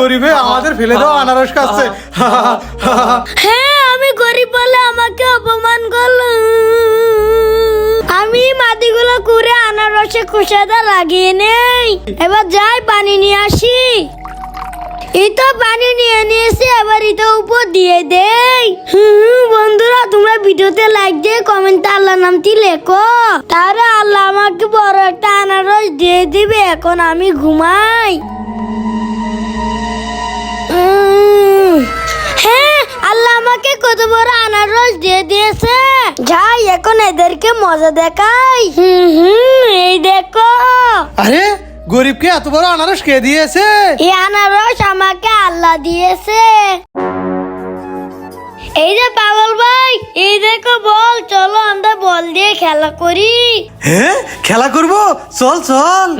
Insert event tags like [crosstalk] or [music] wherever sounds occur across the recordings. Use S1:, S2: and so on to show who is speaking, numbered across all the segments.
S1: গরিবে আমাদের ফেলে দাও আনারস খাচ্ছে
S2: হ্যাঁ আমি গরিব বলে আমাকে অপমান করল। আমি মাটিগুলো করে আনারসে খোসাটা লাগিয়ে নেই। এবার যাই পানি নিয়ে আসি। এই তো পানি নিয়ে নিয়েছি এবার এটা উপর দিয়ে দেই। হুম, বন্ধুরা তোমরা ভিডিওতে লাইক দিয়ে কমেন্টে আল্লাহ নামটি লেখো। তাহলে আল্লাহ আমাকে বড় একটা আনারস দিয়ে দিবে এখন আমি ঘুমাই। হ্যাঁ আল্লাহ আমাকে কত বড় আনারস দিয়ে দিয়েছে। যাই এখন এদেরকে মজা দেখাই। হুম হুম এই দেখো।
S1: আরে গরিবকে এত বড় আনারস কে দিয়েছে?
S2: এই আনারস আমাকে আল্লাহ দিয়েছে। এই যে পাগল ভাই এই দেখো বল চলো আমরা বল দিয়ে খেলা করি।
S1: হ্যাঁ খেলা করব? চল চল।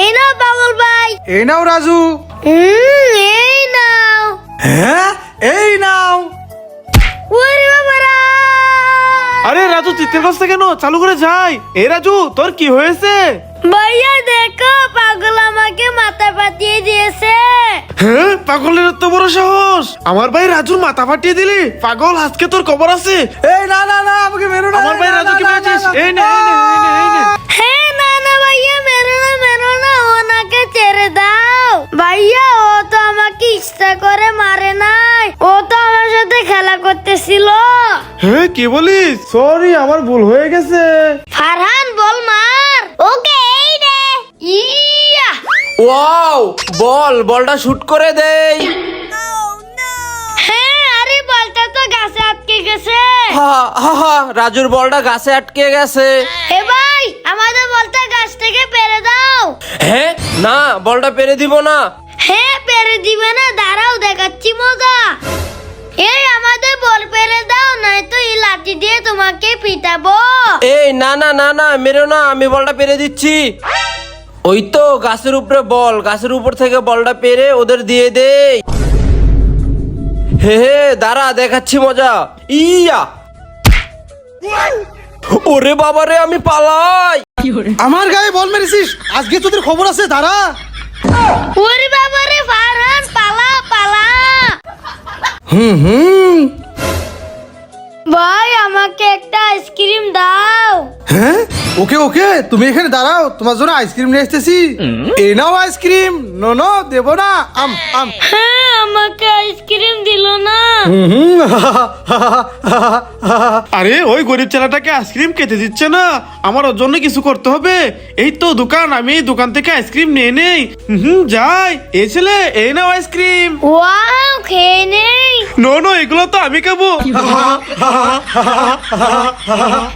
S2: এই নাও পাগল ভাই।
S1: এই নাও রাজু।
S2: হুম
S1: হ্যাঁ? এই নাও।
S3: আরে রাজু চিৎকার করছে কেন চালু করে যাই। এ রাজু তোর কি হয়েছে?
S2: ভাইয়া দেখো পাগল আমাকে মাথা পাতিয়ে দিয়েছে।
S3: হ্যাঁ? পাগলের এত বড় সাহস। আমার ভাই রাজুর মাথা ফাটিয়ে দিলি? পাগল আজকে তোর খবর আছে।
S1: এই না না না আমাকে মেরো না
S3: আমার ভাই
S1: না,
S3: রাজু কি
S1: না, না, না,
S3: এই নে এই নে, এই নে,
S2: ছেড়ে দাও। ভাইয়া ও তো আমাকে ইচ্ছা করে মারে নাই। ও তো আমার সাথে খেলা করতেছিল।
S3: হ্যাঁ কি বলিস? সরি আমার ভুল হয়ে গেছে।
S2: ফারহান বল মার। ওকে এই রে ইয়া।
S4: ওয়াও বল বলটা শুট করে দেই।
S2: হ্যাঁ আরে বলটা তো গাছে আটকে গেছে।
S4: হা হা হা রাজুর বলটা গাছে আটকে গেছে।
S2: এ ভাই গাছ থেকে পেরে দাও।
S4: হ্যাঁ না বলটা পেরে দিব না।
S2: হ্যাঁ পেরে দিবে না দাঁড়াও দেখাচ্ছি মজা। এই আমাদের বল পেরে দাও নয়তো এই লাঠি দিয়ে তোমাকে পিটাবো।
S4: এই না না না না মেরো না আমি বলটা পেরে দিচ্ছি। ওই তো গাছের উপরে বল গাছের উপর থেকে বলটা পেরে ওদের দিয়ে দেই। হে হে দাঁড়া দেখাচ্ছি মজা। ইয়া! ওরে বাবারে আমি পালাই।
S1: আমার গায়ে বল মেরেছিস? আজকে তোদের খবর আছে দাঁড়া।
S2: ওরে বাবা রে ফারহান পালা পালা।
S1: হুম হুম।
S2: ভাই আমাকে একটা আইসক্রিম দাও।
S1: হ্যাঁ? ওকে ওকে তুমি এখানে দাঁড়াও তোমার জন্য আইসক্রিম নিয়ে এসতেছি এই নাও আইসক্রিম। নো নো দেব না। আম আম।
S2: হ্যাঁ আমাকে আইসক্রিম দিল না।
S1: হুম হুম। [laughs]
S3: আরে ওই গরিব ছেলেটাকে আইসক্রিম খেতে দিচ্ছে না। আমার ওর জন্য কিছু করতে হবে। এই তো দোকান আমি দোকান থেকে আইসক্রিম নিয়ে নেই। হুম যাই। এই ছেলে এই নাও আইসক্রিম
S2: ওয়াও খেয়ে নেই।
S3: নো নো এগুলো তো আমি খাব।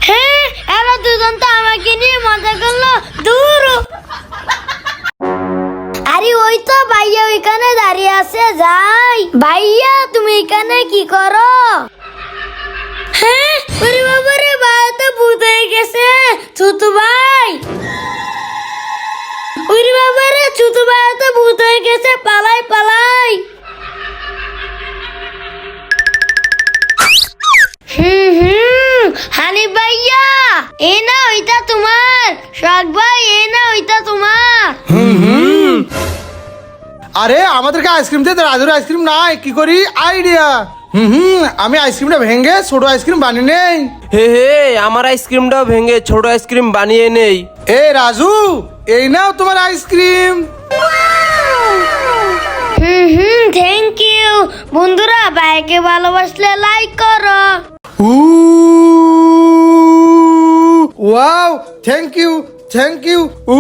S2: হ্যাঁ এরা দুজন তো আমাকে নিয়ে মজা করল। দূর। আরে ওই তো ভাইয়া ওইখানে দাঁড়িয়ে আছে যাই। ভাইয়া তুমি এখানে কি করো? হ্যাঁ ওরে বাবা রে ভাই তো ভূত হয়ে গেছে। ছোট ভাই। ওরে বাবা রে ছোট ভাই তো ভূত হয়ে গেছে, পালাই পালাই। হানি ভাইয়া, এই না, ওইটা তোমার। শখ ভাই, এই না, ওইটা তোমার।
S1: আরে, আমাদেরকে আইসক্রিম দিয়ে রাজুর আইসক্রিম নাই, কি করি? আইডিয়া। হুম হুম আমি আইসক্রিমটা ভেঙে ছোট আইসক্রিম বানিয়ে নেই।
S4: হে হে আমার আইসক্রিমটাও ভেঙে ছোট আইসক্রিম বানিয়ে নেই।
S1: এ রাজু এই নাও তোমার ice cream.
S2: Hmm hmm thank you বন্ধুরা ভাইকে ভালোবাসলে লাইক করো।
S1: উ wow thank you thank you উ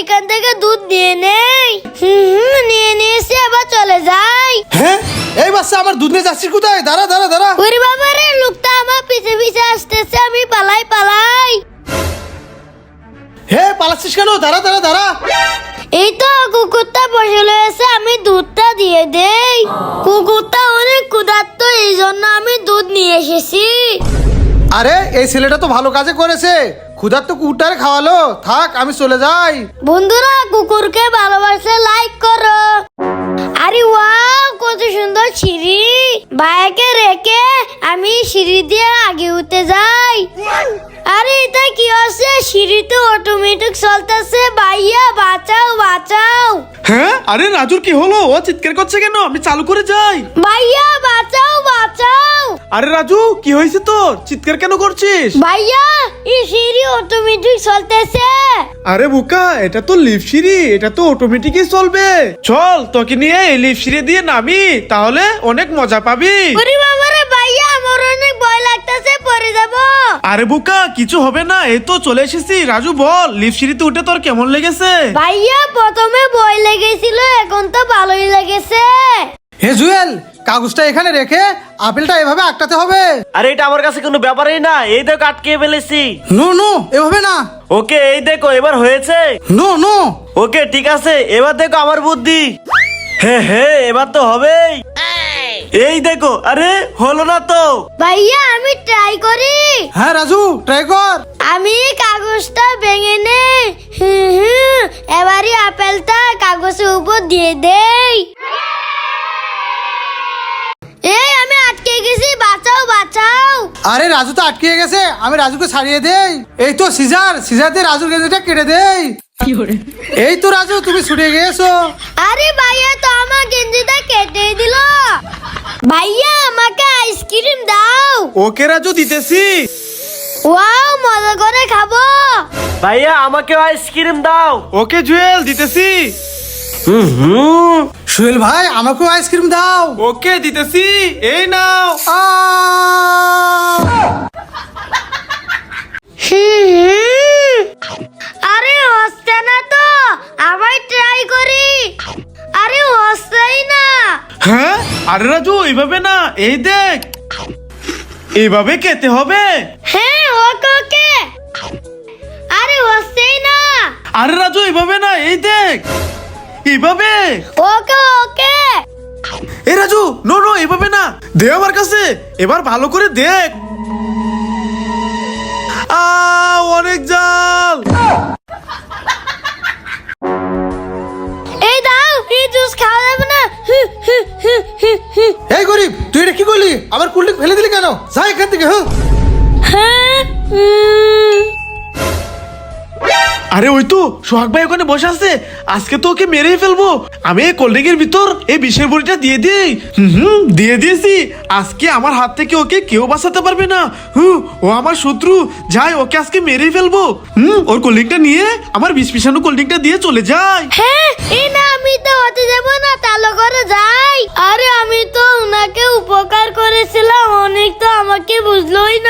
S2: এখান থেকে দুধ নিয়ে নেই। হুম হুম, নিয়ে নিয়েছি আবার চলে যাই।
S1: হ্যাঁ? এই বাচ্চা আমার দুধ নিয়ে যাচ্ছিস কোথায়? দাঁড়া দাঁড়া দাঁড়া।
S2: ওরে বাবা রে লোকটা আমার পিছে পিছে আসতেছে আমি পালাই পালাই।
S1: হে পালাচ্ছিস কেন? দাঁড়া দাঁড়া দাঁড়া।
S2: এই তো কুকুরটা বসে রয়েছে আমি দুধটা দিয়ে দেই। কুকুরটা অনেক ক্ষুধার্ত এই জন্য আমি দুধ নিয়ে এসেছি।
S1: আরে এই ছেলেটা তো ভালো কাজে করেছে। ক্ষুধার তো কুকুরটারে খাওয়ালো। থাক, আমি চলে যাই।
S2: বন্ধুরা, কুকুরকে ভালোবাসলে লাইক করো। আরে ওয়াও, কত সুন্দর সিঁড়ি। বাইকে রেখে আমি সিঁড়ি দিয়ে আগে উঠতে যাই। আরে, এটা কি হচ্ছে? সিঁড়ি তো অটোমেটিক চলতেছে। ভাইয়া, বাঁচাও বাঁচাও।
S3: হ্যাঁ? আরে রাজুর কি হলো? ও চিৎকার করছে কেন? আমি চালু করে যাই।
S2: ভাইয়া বাঁচাও বাঁচাও।
S3: আরে রাজু কি হয়েছে তোর? চিৎকার কেন করছিস?
S2: ভাইয়া এই সিঁড়ি অটোমেটিক চলতেছে।
S3: আরে বুকা এটা তো লিফট সিঁড়ি এটা তো অটোমেটিকই চলবে। চল তোকে নিয়ে এই লিফট সিঁড়ি দিয়ে নামি তাহলে অনেক মজা পাবি।
S2: ওরে বাবারে ভাইয়া আমার অনেক ভয় লাগতেছে পড়ে যাব।
S3: আরে বুকা কিছু হবে না এই তো চলে এসেছি। রাজু বল লিফট সিঁড়িতে উঠে তোর কেমন লেগেছে?
S2: ভাইয়া প্রথমে ভয় এখন তো ভালোই লেগেছে।
S1: হে জুয়েল কাগজটা এখানে রেখে আপেলটা এভাবে আটকাতে হবে।
S5: আরে এটা আমার কাছে কোনো ব্যাপারই না এই দেখো আটকে ফেলেছি।
S1: নো নো এভাবে না।
S5: ওকে এই দেখো এবার হয়েছে।
S1: No no.
S5: ওকে ঠিক আছে এবার দেখো আমার বুদ্ধি। হে হে এবার তো হবেই। এই দেখো আরে হলো না তো।
S2: ভাইয়া আমি ট্রাই করি।
S1: হ্যাঁ রাজু ট্রাই কর।
S2: আমি কাগজটা ভেঙে নেই। এবারে আপেলটা কাগজের উপর দিয়ে দেই। এই আমি আটকে গেছি বাঁচাও বাঁচাও।
S1: আরে রাজু তো আটকে গেছে আমি রাজুকে ছাড়িয়ে দেই। এই তো সিজার সিজার দিয়ে রাজুর গেঞ্জিটা কেটে দেই। এই তো রাজু তুমি ছুটে গিয়েছো।
S2: আরে ভাইয়া তো আমার গেঞ্জিটা কেটে দিল। ভাইয়া আমাকে আইসক্রিম দাও।
S3: ওকে রাজু দিতেছি।
S2: ওয়াও মজা করে খাব।
S5: ভাইয়া আমাকে আইসক্রিম দাও।
S3: ওকে জুয়েল দিতেছি।
S5: হুম
S1: সুহেল ভাই আমাকেও আইসক্রিম দাও।
S3: ওকে দিতেছি। এই নাও!
S2: আরে হচ্ছে না তো। আবার ট্রাই করি। আরে হচ্ছেই না।
S3: হ্যাঁ? আরে রাজু এইভাবে না এই দেখ। এইভাবে খেতে হবে।
S2: হ্যাঁ ওকে ওকে আরে হচ্ছেই না।
S3: আরে রাজু এইভাবে না এই দেখ। এইভাবে।
S2: ওকে ওকে
S3: এই রাজু নো নো এইভাবে না। দে আমার কাছে এবার ভালো করে দেখ। আ অনেক জাল।
S2: এই দাও এই জুস খাওয়া যাবে
S3: আরে ওই তো, সোহাগ ভাই ওখানে বসে আছে। আজকে তো ওকে মেরেই ফেলব। আমি এই কোল্ড ড্রিঙ্কের ভিতর এই বিষের বড়িটা দিয়ে দিই। হুম দিয়ে দিয়েছি। আজকে আমার হাত থেকে ওকে কেউ বাঁচাতে পারবে না। হুম ও আমার শত্রু। যাই, ওকে আজকে মেরেই ফেলব। হুম, ওর কোল্ড ড্রিঙ্কটা নিয়ে আমার বিষ পিছানো কোল্ড ড্রিঙ্কটা দিয়ে চলে যায়
S2: হ্যাঁ এই না, আমি তো হতে যাব না, তালো করে যাই। আরে, আমি তো ওনাকে উপকার করেছিলাম, অনেক তো আমাকে বুঝলোই না।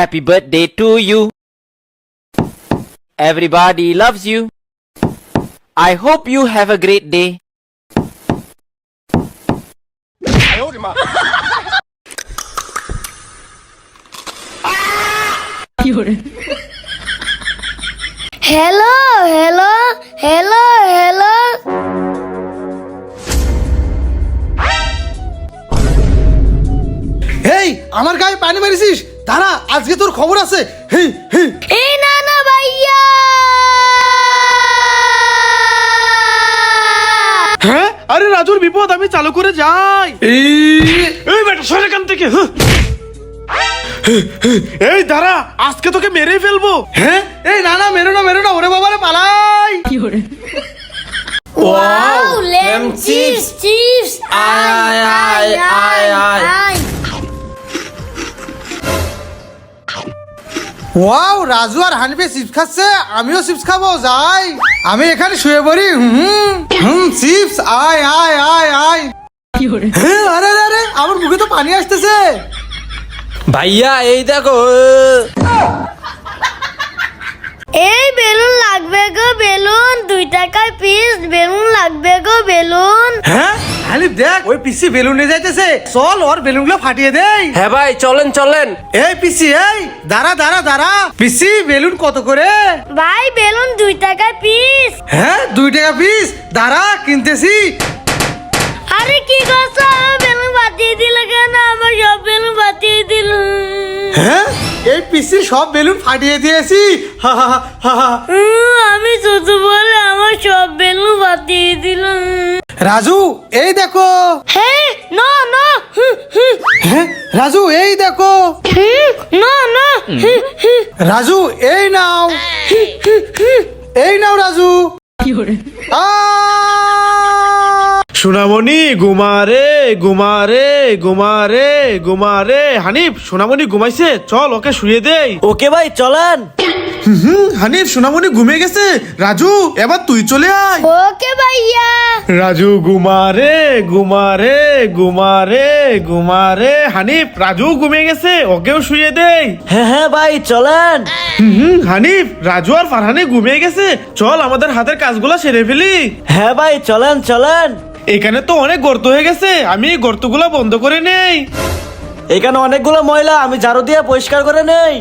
S6: Happy
S7: birthday to you. Everybody loves you. I hope you have a great day.
S2: hello, hello, hello, hello.
S1: এই আমার গায়ে পানি মারিছিস দাঁড়া আজকে তোর খবর আছে। হি হি
S2: এই না না ভাইয়া।
S3: হ্যাঁ? আরে রাজুর বিপদ আমি চালু করে যাই। এই বেটা সরে এখান থেকে এই দাঁড়া আজকে তোকে মেরেই ফেলব।
S1: হ্যাঁ? এই না না মেরো না মেরো না ওরে বাবারে পালাই।
S2: ওয়াও লেম চিপস চিপস
S4: আয়, আয়, আয়, আয়।
S1: ওয়াও রাজু আর হানিফে চিপস খাচ্ছে আমিও চিপস খাব যাই। আমি এখানে শুয়ে পড়ি হুম হুম চিপস আয় আয় আয় আয়। হ্যাঁ আরে আরে আরে আমার মুখে তো পানি আসতেছে।
S4: ভাইয়া এই দেখো।
S2: এই বেলুন লাগবে গো বেলুন। দুই টাকায় পিস বেলুন লাগবে গো বেলুন।
S1: দেখ ওই পিসি বেলুন নিয়ে যাইতেছে। চল ওর বেলুনগুলো ফাটিয়ে দেই।
S4: হ্যাঁ ভাই চলেন চলেন।
S1: এই পিসি এই দাঁড়া দাঁড়া দাঁড়া। পিসি বেলুন কত করে?
S2: ভাই বেলুন দুই টাকা পিস।
S1: হ্যাঁ দুই টাকা পিস। দাঁড়া কিনতেছি।
S2: আরে কি করছ? বেলুন বাতিয়ে দিল কেন? আমার সব বেলুন বাতিয়ে দিল।
S1: হ্যাঁ? এই পিসি সব বেলুন ফাটিয়ে দিয়েছি। হা হা হা, হা হা।
S2: আমি ছোট বলে আমার সব বেলুন বাতিয়ে দিল
S1: রাজু এই দেখো।
S2: হ্যাঁ না না
S1: হ্যাঁ রাজু এই দেখো।
S2: না না হুম, হুম,
S1: রাজু এই নাও। এই নাও রাজু। কি আ
S3: সোনামণি ঘুমারে ঘুমারে ঘুমারে ঘুমারে হানিফ সোনামণি ঘুমাইছে চল ওকে শুয়ে দেই।
S5: ওকে ভাই চলেন।
S3: হুম হানিফ সোনামণি ঘুমিয়ে গেছে। রাজু এবার তুই চলে আয়।
S2: ওকে ভাইয়া।
S3: রাজু ঘুমারে ঘুমারে ঘুমারে ঘুমারে হানিফ রাজু ঘুমিয়ে গেছে ওকেও শুয়ে দেই।
S5: হ্যাঁ হ্যাঁ ভাই চলেন।
S3: হুম, হুম, হানিফ রাজু আর ফারহানি ঘুমিয়ে গেছে। চল আমাদের হাতের কাজগুলো সেরে ফেলি।
S5: হ্যাঁ ভাই চলেন চলেন।
S3: এখানে তো অনেক গর্ত হয়ে গেছে আমি এই গর্তগুলো বন্ধ করে নেই।
S5: এখানে অনেকগুলো ময়লা আমি ঝাড়ু দিয়ে পরিষ্কার করে নেই।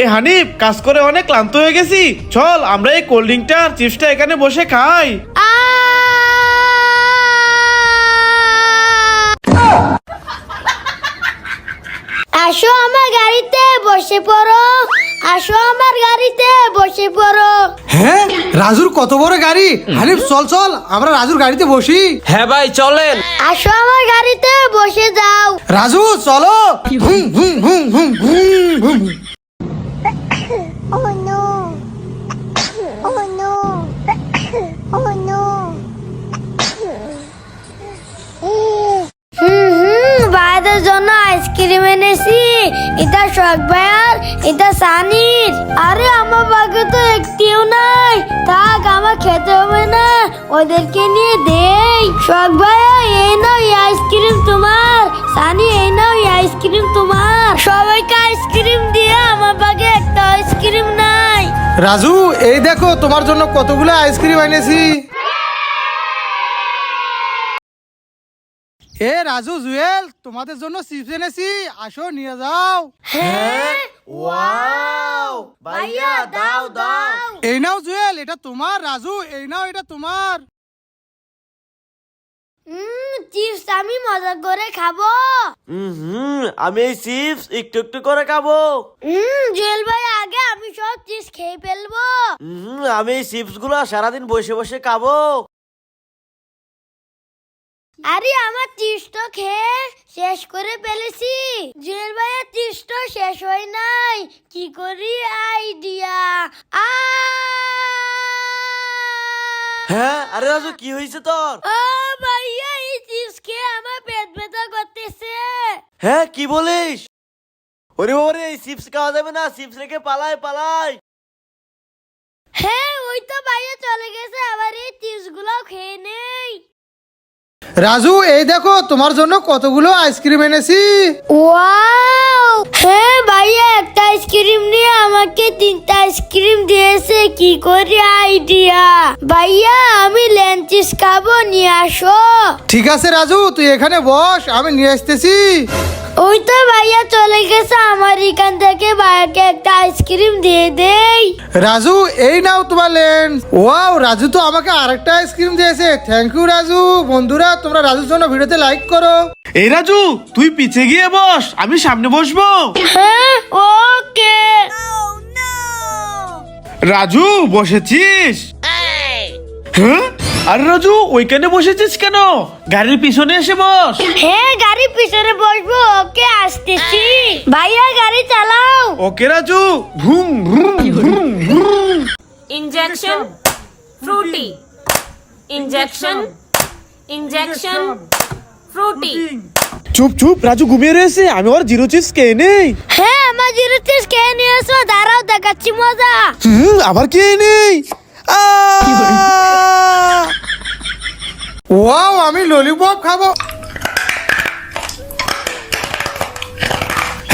S3: এ হানিফ কাজ করে অনেক ক্লান্ত হয়ে গেছি। চল আমরা এই কোল্ড ড্রিঙ্কটা আর চিপসটা এখানে বসে খাই।
S2: আসো আমার গাড়িতে বসে পড়ো। আসো আমার গাড়িতে বসে পড়ো।
S1: হ্যাঁ? রাজুর কত বড় গাড়ি? হানিফ চল চল আমরা রাজুর গাড়িতে বসি।
S4: হ্যাঁ ভাই চলেন।
S2: আসো আমার গাড়িতে বসে যাও।
S1: রাজু চলো। হুম হুম হুম হুম হুম হুম [coughs]
S6: Oh no. [coughs] Oh no. [coughs] Oh no.
S2: হুম হুম ভাইদের জন্য আইসক্রিম এনেছি। এটা শখ ভাইয়ার, এটা সানির। আরে আমার বাগে তো একটিও নাই। থাক, আমার খেতে হবে না। ওদেরকে নিয়ে দেই। শখ ভাইয়া, এই নাও আইসক্রিম তোমার। সানি, এই নাও আইসক্রিম তোমার। সবাইকে আইসক্রিম দিয়ে আমার বাগে একটা আইসক্রিম নাই।
S1: রাজু, এই দেখো, তোমার জন্য কতগুলো আইসক্রিম এনেছি। এ রাজু জুয়েল তোমাদের জন্য চিপস এনেছি। আসো নিয়ে যাও।
S2: হ্যাঁ ওয়াও! ভাইয়া দাও দাও।
S1: এই নাও জুয়েল এটা তোমার রাজু এই নাও এটা তোমার।
S2: হুম চিপস আমি মজা করে খাব।
S5: হুম হুম আমি এই চিপস একটু একটু করে খাব।
S2: হুম জুয়েল ভাই আগে আমি সব চিপস খেয়ে ফেলব।
S5: হুম আমি এই চিপসগুলো সারাদিন বসে বসে খাব।
S2: আরে আমার চিপস তো খেয়ে শেষ করে ফেলেছি। জুয়েল ভাইয়ের চিপস তো শেষ হয় নাই। কি করি আইডিয়া
S5: হ্যাঁ আরে রাজু কি হয়েছে তোর?
S2: ও ভাইয়া এই চিপস খেয়ে আমার পেট ব্যথা করতেছে।
S5: হ্যাঁ কি বলিস? ওরে ওরে এই চিপস খাওয়া যাবে না চিপস রেখে পালাই পালাই।
S2: হ্যাঁ ওই তো ভাইয়া চলে গেছে আবার এই চিপসগুলো খেয়ে নেই।
S1: রাজু এই দেখো তোমার জন্য কতগুলো আইসক্রিম এনেছি।
S2: ওয়াও! হ্যাঁ ভাইয়া একটা আইসক্রিম নিয়ে আমাকে তিনটা আইসক্রিম দিয়েছে কি করে আইডিয়া ভাইয়া আমি ল্যাঞ্চিস খাব নিয়ে আসো।
S1: ঠিক আছে রাজু তুই এখানে বস আমি নিয়ে আসতেছি।
S2: ওই তো ভাইয়া চলে গেছে আমার এখান থেকে ভাইয়াকে একটা আইসক্রিম দিয়ে দেই।
S1: রাজু এই নাও তোমার লেন্স। ওয়াও রাজু তো আমাকে আরেকটা আইসক্রিম দিয়েছে। Thank you Raju. বন্ধুরা তোমরা রাজুর জন্য ভিডিওতে লাইক করো।
S3: এই রাজু তুই পিছে গিয়ে বস আমি সামনে বসবো।
S2: হ্যাঁ ওকে।
S3: রাজু বসেছিস? হ্যাঁ? আরে রাজু ওইখানে বসেছিস কেন? গাড়ির পিছনে এসে বস।
S2: হ্যাঁ গাড়ি পিছনে বসবো ওকে আসতেছি। ভাইয়া গাড়ি চালাও।
S3: ওকে রাজু ভুম ভুম ভুম ভুম
S8: injection fruity. Injection injection fruity.
S3: চুপ চুপ রাজু ঘুমিয়ে রয়েছে আমি ওর জিরো চিপস খেয়ে নেই।
S2: হ্যাঁ আমার জিরো চিজ খেয়ে নিয়ে এসো দাঁড়াও দেখাচ্ছি মজা।
S3: হুম, আবার খেয়ে নেই।
S1: ওয়াও, আমি ললিপপ খাব।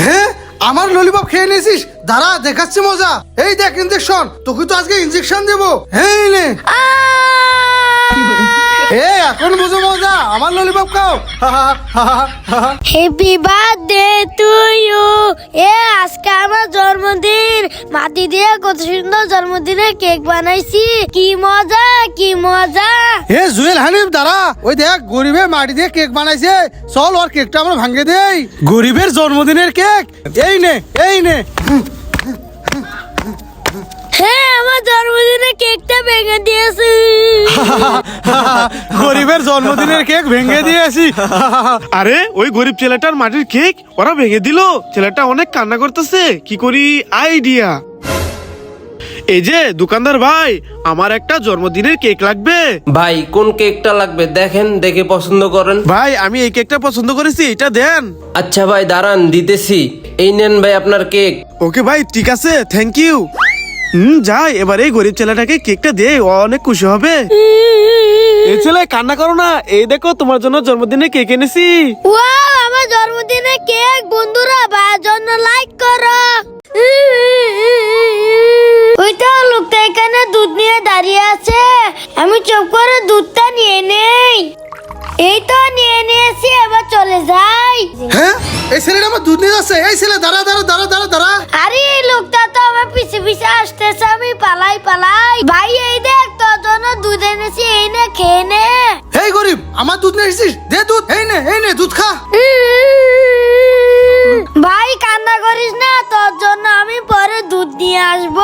S1: হ্যাঁ আমার ললিপপ খেয়ে নিয়েছিস? দাঁড়া, দেখাচ্ছি মজা। এই দেখ ইঞ্জেকশন তোকে তো আজকে ইঞ্জেকশন দেবো। হ্যাঁ নে। এ এখন বুঝো মজা। আমার ললিপপ খাও।
S2: হ্যাপি বার্থডে টু ইউ এ আজকে আমার জন্মদিন। মাটি দিয়ে কত সুন্দর জন্মদিনের কেক বানাইছি। কি মজা কি মজা।
S1: এ জুয়েল হানিফ দাঁড়া। ওই দেখ গরিবের মাটি দিয়ে কেক বানাইছে। চল ওর কেকটা আমরা ভাঙে দেই। গরিবের জন্মদিনের কেক। এই নে এই নে।
S2: হ্যাঁ আমার জন্মদিনের কেকটা ভেঙে দিয়েছি। [laughs]
S1: গরিবের জন্মদিনের কেক ভেঙে দিয়েছি। [laughs]
S3: আরে ওই গরিব ছেলেটার মাটির কেক ওরা ভেঙে দিল। ছেলেটা অনেক কান্না করতেছে। কি করি? আইডিয়া। এই যে দোকানদার ভাই আমার একটা জন্মদিনের কেক লাগবে।
S4: ভাই কোন কেকটা লাগবে দেখেন দেখে পছন্দ করেন।
S3: ভাই আমি এই কেকটা পছন্দ করেছি এটা দেন।
S4: আচ্ছা ভাই দাঁড়ান দিতেছি। এই নেন ভাই আপনার কেক।
S3: ওকে ভাই ঠিক আছে থ্যাংক ইউ হুম, যাই, এবার এই গরিব ছেলেটাকে কেকটা দে অনেক খুশি হবে। এই ছেলে, কান্না করো না। এই দেখো, তোমার জন্য জন্মদিনে কেক এনেছি।
S2: ওয়াও, আমার জন্মদিনের কেক, বন্ধুরা ভাইয়ের জন্য লাইক করো। ওইটা লোকটা এখানে দুধ নিয়ে দাঁড়িয়ে আছে। আমি চুপ করে দুধটা নিয়ে নেই। এই তো নিয়ে নিয়েছি এবার চলে যাই।
S1: হ্যাঁ? এই ছেলেটা আমার দুধ নিয়ে যাচ্ছে। এই ছেলে দাঁড়া দাঁড়া দাঁড়া দাঁড়া দাঁড়া।
S2: আরে এই লোকটা তো আমার পিছে পিছে আসতেছে আমি পালাই পালাই। ভাই এই দেখ তোর জন্য দুধ এনেছি এই নে খেয়ে নে।
S1: এই গরিব আমার দুধ নিয়ে এসেছিস? দে দুধ এই নে এই নে দুধ খা।
S2: ভাই কান্না করিস না তোর জন্য আমি পরে দুধ নিয়ে আসব।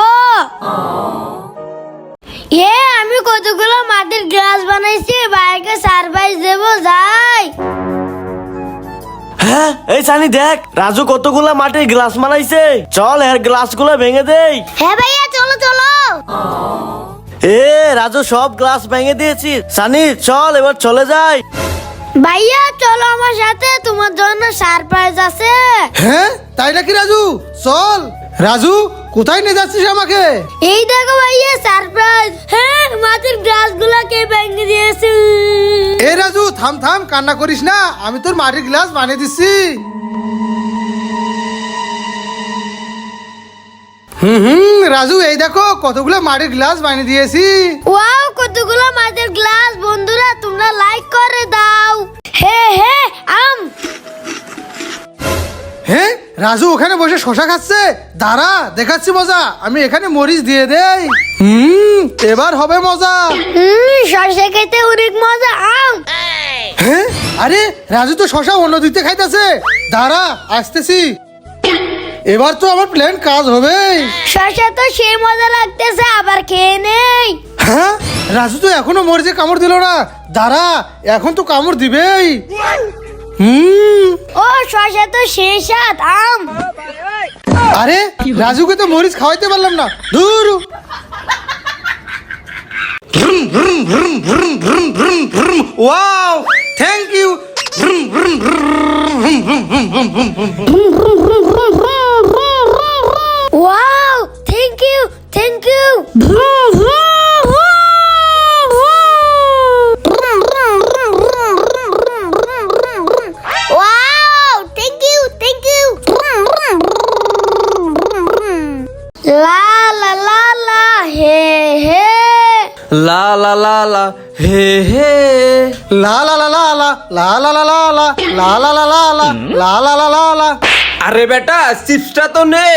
S2: এ আমি কতগুলো মাটির গ্লাস বানাইছি ভাইকে সারপ্রাইজ দেবো যাই।
S5: হ্যাঁ এই সানি দেখ রাজু কতগুলা মাটির গ্লাস বানাইছে। চল এর গ্লাসগুলো ভেঙে দেই।
S2: হ্যাঁ ভাইয়া চলো চলো।
S5: এ রাজু সব গ্লাস ভেঙে দিয়েছি। সানি চল এবার চলে যাই।
S2: ভাইয়া চলো আমার সাথে তোমার জন্য সারপ্রাইজ আছে।
S1: হ্যাঁ তাই নাকি রাজু? চল। রাজু কোথায় নিয়ে যাচ্ছিস আমাকে?
S2: এই দেখো ভাইয়া সারপ্রাইজ হ্যাঁ মাটির গ্লাস গুলাকে ভেঙে দিয়েছি।
S1: এ রাজু থাম থাম কান্না করিস না আমি তোর মাটির গ্লাস বানিয়ে দিচ্ছি। হুম হুম রাজু এই দেখো কতগুলো মাটির গ্লাস বানিয়ে দিয়েছি।
S2: ওয়াও কতগুলো মাটির গ্লাস বন্ধুরা তোমরা লাইক করে দাও। হে হে আম।
S1: হ্যাঁ রাজু ওখানে বসে শশা খাচ্ছে? দাঁড়া দেখাচ্ছি মজা। আমি এখানে মরিচ দিয়ে দেই। হুম এবার হবে মজা।
S2: হুম শসা খেতে অনেক মজা। আম।
S1: হ্যাঁ? আরে রাজু তো শশা অন্য দিতে খাইতেছে। দাঁড়া আসতেছি। এবার তো আমার প্ল্যান কাজ হবে।
S2: শসা তো সেই মজা লাগতেছে আবার খেয়ে নেই।
S1: হ্যাঁ? রাজু তো এখনও মরিচে কামড় দিল না। দাঁড়া এখন তো কামড় দিবেই।
S2: ও শসা তো শেষ সাত আম
S1: আরে রাজুকে তো মরিচ খাওয়াইতে পারলাম না দূর wow thank you
S2: wow thank you thank you
S1: লা লা লা লা লা লা লা লা লা লা লা লা লা লা
S4: আরে বেটা চিপসটা তো নে